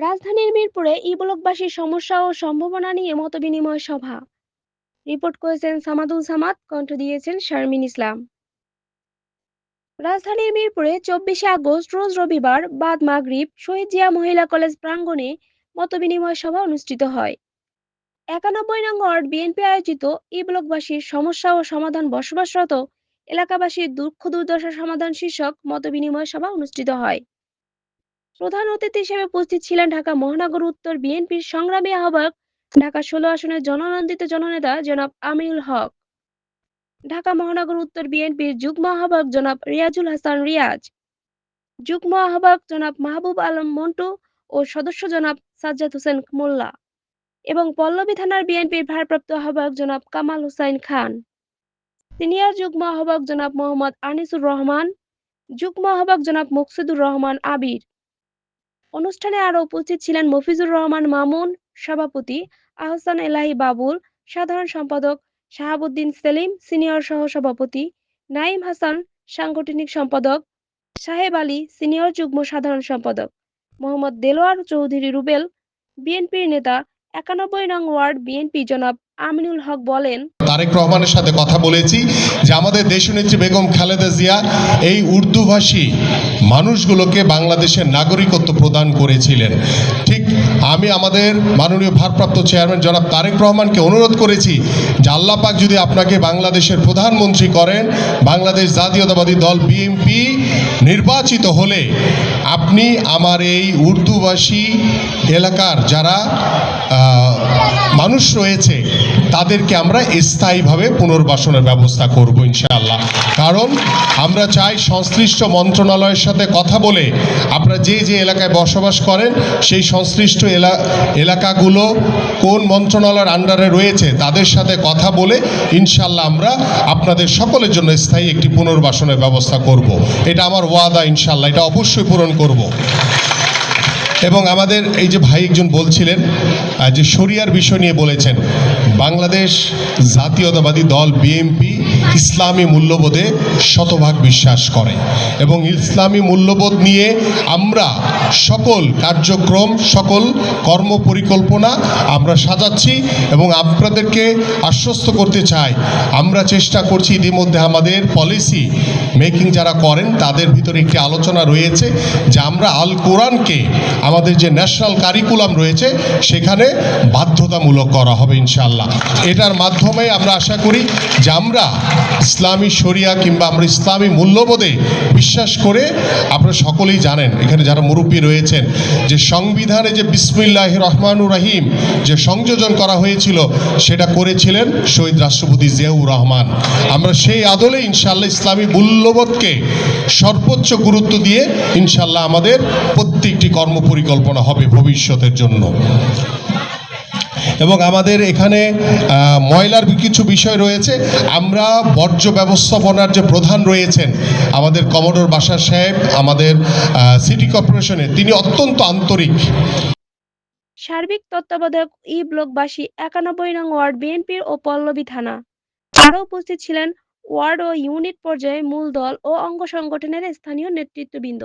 রাজধানীর মিরপুরে ই-ব্লকবাসীর সমস্যা ও সম্ভাবনা নিয়ে মতবিনিময় সভা। রিপোর্ট করেছেন সামাদুল সামাদ, কণ্ঠ দিয়েছেন শারমিন ইসলাম। রাজধানীর মিরপুরে চব্বিশে আগস্ট, রোজ রবিবার, বাদ মাগরিব, শহীদ জিয়া মহিলা কলেজ প্রাঙ্গণে মতবিনিময় সভা অনুষ্ঠিত হয়। একানব্বই নং ওয়ার্ড বিএনপি আয়োজিত ই ব্লকবাসীর সমস্যা ও সমাধান বসবাসরত এলাকাবাসীর দুঃখ দুর্দশা সমাধান শীর্ষক মতবিনিময় সভা অনুষ্ঠিত হয়। প্রধান অতিথি হিসেবে উপস্থিত ছিলেন ঢাকা মহানগর উত্তর বিএনপির সংগ্রামী আহ্বায়ক, ঢাকা ষোলো আসনের জননন্দিত জননেতা জনাব আমিনুল হক, ঢাকা মহানগর উত্তর বিএনপির যুগ্ম আহ্বায়ক জনাব রিয়াজুল হাসান রিয়াজ, যুগ্ম আহ্বায়ক জনাব মাহবুব আলম মন্টু ও সদস্য জনাব সাজ্জাদ হোসেন মোল্লা এবং পল্লবী থানার বিএনপির ভারপ্রাপ্ত আহ্বায়ক জনাব কামাল হোসাইন খান। সিনিয়র যুগ্ম আহ্বায়ক জনাব মোহাম্মদ আনিসুর রহমান, যুগ্ম আহ্বায়ক জনাব মুকসিদুর রহমান আবির অনুষ্ঠানে আরও উপস্থিত ছিলেন মফিজুর রহমান মামুন, সভাপতি আহসান এলাহি বাবুল, সাধারণ সম্পাদক শাহাবুদ্দিন সেলিম, সিনিয়র সহ সভাপতি নাইম হাসান, সাংগঠনিক সম্পাদক সাহেব আলী, সিনিয়র যুগ্ম সাধারণ সম্পাদক মোহাম্মদ দেলোয়ার চৌধুরী রুবেল, বিএনপির নেতা একানব্বই নং ওয়ার্ড বিএনপি জনাব আমিনুল হক বলেন, তারেক রহমানের সাথে কথা বলেছি যে আমাদের দেশনেত্রী বেগম খালেদা জিয়া এই উর্দুভাষী মানুষগুলোকে বাংলাদেশের নাগরিকত্ব প্রদান করেছিলেন। ঠিক আমি আমাদের মাননীয় ভারপ্রাপ্ত চেয়ারম্যান জনাব তারেক রহমানকে অনুরোধ করেছি যে আল্লাহ পাক যদি আপনাকে বাংলাদেশের প্রধানমন্ত্রী করেন, বাংলাদেশ জাতীয়তাবাদী দল বিএনপি নির্বাচিত হলে আপনি আমার এই উর্দুভাষী এলাকার যারা মানুষ রয়েছে, তাদেরকে আমরা স্থায়ীভাবে পুনর্বাসনের ব্যবস্থা করব ইনশাআল্লাহ। কারণ আমরা চাই সংশ্লিষ্ট মন্ত্রণালয়ের সাথে কথা বলে আপনারা যে যে এলাকায় বসবাস করেন, সেই সংশ্লিষ্ট এলা- এলাকাগুলো কোন মন্ত্রণালয়ের আন্ডারে রয়েছে, তাদের সাথে কথা বলে ইনশাআল্লাহ আমরা আপনাদের সকলের জন্য স্থায়ী একটি পুনর্বাসনের ব্যবস্থা করব। এটা আমার ওয়াদা ইনশাল্লাহ এটা অবশ্যই পূরণ করব। এবং আমাদের এই যে ভাই একজন বলছিলেন যে শরিয়ার বিষয় নিয়ে বলেছেন, বাংলাদেশ জাতীয়তাবাদী দল বিএনপি ইসলামী মূল্যবোধে শতভাগ বিশ্বাস করে এবং ইসলামী মূল্যবোধ নিয়ে আমরা সকল কার্যক্রম, সকল কর্ম পরিকল্পনা আমরা সাজাচ্ছি এবং আপনাদেরকে আশ্বস্ত করতে চাই। আমরা চেষ্টা করছি ইতিমধ্যে আমাদের পলিসি মেকিং যারা করেন, তাদের ভিতরে একটি আলোচনা রয়েছে যে আমরা আল কোরআনকে আমাদের যে ন্যাশনাল কারিকুলাম রয়েছে, সেখানে বাধ্যতামূলক করা হবে ইনশাল্লাহ এটার মাধ্যমে আমরা আশা করি যে আমরা ইসলামী শরিয়া কিংবা আমরা ইসলামী মূল্যবোধে বিশ্বাস করে আপনারা সকলেই জানেন, এখানে যারা মুরব্বী রয়েছেন, যে সংবিধানে যে বিসমিল্লাহ রহমানুর রাহিম যে সংযোজন করা হয়েছিল, সেটা করেছিলেন শহীদ রাষ্ট্রপতি জিয়াউর রহমান। আমরা সেই আদলে ইনশাল্লাহ ইসলামী মূল্যবোধকে সর্বোচ্চ গুরুত্ব দিয়ে ইনশাল্লাহ আমাদের প্রত্যেকটি কর্মপরিকল্পনা হবে ভবিষ্যতের জন্য। এবং আমাদের এখানে ময়লার কিছু বিষয় রয়েছে। আমরা বর্জ্য ব্যবস্থাপনার যে প্রধান রয়েছেন, আমাদের কমোডোর বাসার সাহেব, আমাদের সিটি কর্পোরেশনের তিনি অত্যন্ত আন্তরিক। সার্বিক তত্ত্বাবধায়ক ই ব্লকবাসী একানব্বই নং ওয়ার্ড বিএনপির ও পল্লবী থানা। আরও উপস্থিত ছিলেন ওয়ার্ড ও ইউনিট পর্যায়ে মূল দল ও অঙ্গ সংগঠনের স্থানীয় নেতৃত্ববৃন্দ।